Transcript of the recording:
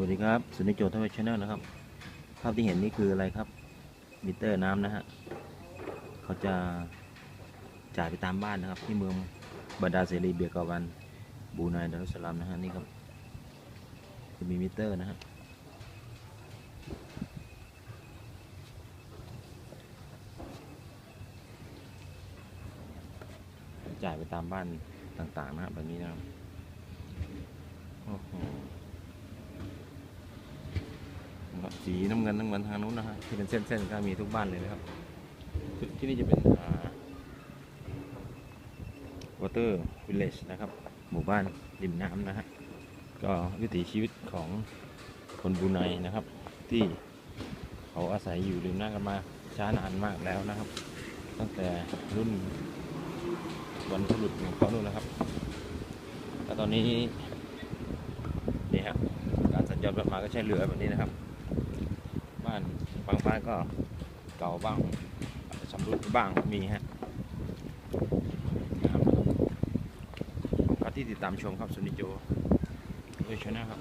วัสดีครับสุนิจโจทวีชแนลนะครับ ภาพที่เห็นนี่คืออะไรครับ มิเตอร์น้ำนะฮะ เขาจะจ่ายไปตามบ้านนะครับ ที่เมืองบรรดาเสรีเบียกาวันบูไนดารุสสลามนะฮะนี่ครับ จะมีมิเตอร์นะฮะ จ่ายไปตามบ้านต่างๆนะฮะแบบนี้นะครับโอ้โห นะครับ สีน้ำเงินน้ำเงินทางนู้นนะฮะที่เป็นเส้นๆก็มีทุกบ้านเลยนะครับ ที่นี่จะเป็นวอเตอร์วิลเลจนะครับ หมู่บ้านริมน้ำนะฮะก็วิถีชีวิตของคนบูไนนะครับ ที่เขาอาศัยอยู่ริมน้ำกันมาช้านานมากแล้วนะครับ ตั้งแต่รุ่นบรรพบุรุษของเขานู่นนะครับแล้วตอนนี้นี่ฮะการสัญจรไปมาก็ใช้เรือแบบนี้นะครับ บ้านบางบ้านก็เก่าบ้างชำรุดบ้างมีฮะครับขอบคุณที่ติดตามชมครับสุนิจโจด้วยชนะครับ